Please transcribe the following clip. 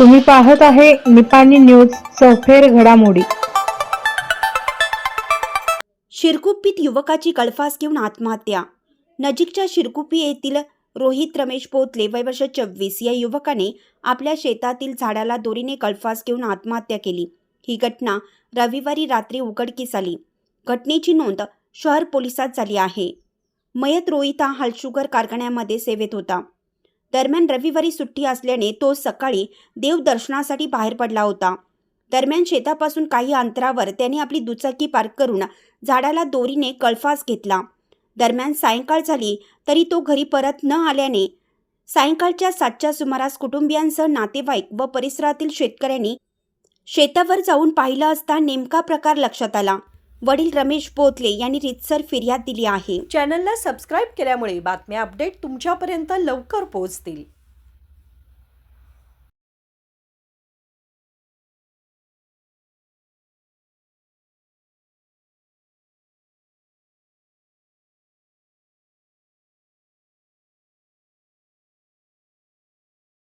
तुम्ही पाहत आहे निपाणी न्यूज सफेर घडामोडी. शिरकुप्पीत युवकाची गळफास घेऊन आत्महत्या. नजीकच्या शिरकुप्पी येथील रोहित रमेश पोतले वय वर्ष चव्वीस या युवकाने आपल्या शेतातील झाडाला दोरीने गळफास घेऊन आत्महत्या केली. ही घटना रविवारी रात्री उघडकीस आली. घटनेची नोंद शहर पोलिसात झाली आहे. मयत रोहित हा हलशुगर कारखान्यामध्ये सेवेत होता. दरम्यान रविवारी सुट्टी असल्याने तो सकाळी देवदर्शनासाठी बाहेर पडला होता. दरम्यान शेतापासून काही अंतरावर त्याने आपली दुचाकी पार्क करून झाडाला दोरीने कळफास घेतला. दरम्यान सायंकाळ झाली तरी तो घरी परत न आल्याने सायंकाळच्या सातच्या सुमारास कुटुंबियांसह नातेवाईक व परिसरातील शेतकऱ्यांनी शेतावर जाऊन पाहिलं असता नेमका प्रकार लक्षात आला. वडील रमेश बोथले यांनी रितसर फिर्याद दिली आहे. चॅनलला सबस्क्राईब केल्यामुळे बातम्या अपडेट तुमच्यापर्यंत लवकर पोहोचतील.